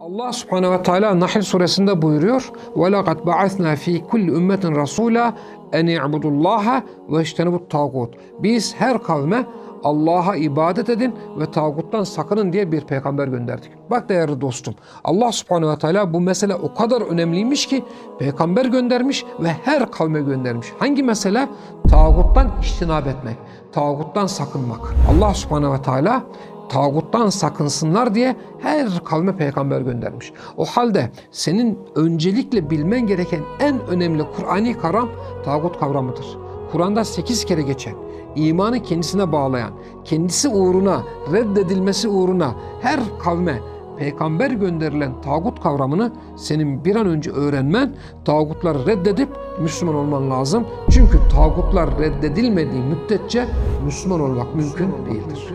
Allah Subhanahu ve Teala Nahl suresinde buyuruyor: "Ve laqad ba'athna fi kulli ümmetin rasula en i'budullaha ve ijtenibut tagut." Biz her kavme Allah'a ibadet edin ve tağuttan sakının diye bir peygamber gönderdik. Bak değerli dostum, Allah subhanehu ve teala bu mesele o kadar önemliymiş ki peygamber göndermiş ve her kavme göndermiş. Hangi mesele? Tağuttan iştinab etmek, tağuttan sakınmak. Allah subhanehu ve teala tağuttan sakınsınlar diye her kavme peygamber göndermiş. O halde senin öncelikle bilmen gereken en önemli Kur'ani kavram tağut kavramıdır. Kur'an'da 8 kere geçen, imanı kendisine bağlayan, kendisi uğruna, reddedilmesi uğruna her kavme peygamber gönderilen tağut kavramını senin bir an önce öğrenmen, tağutları reddedip Müslüman olman lazım. Çünkü tağutlar reddedilmediği müddetçe Müslüman olmak mümkün değildir.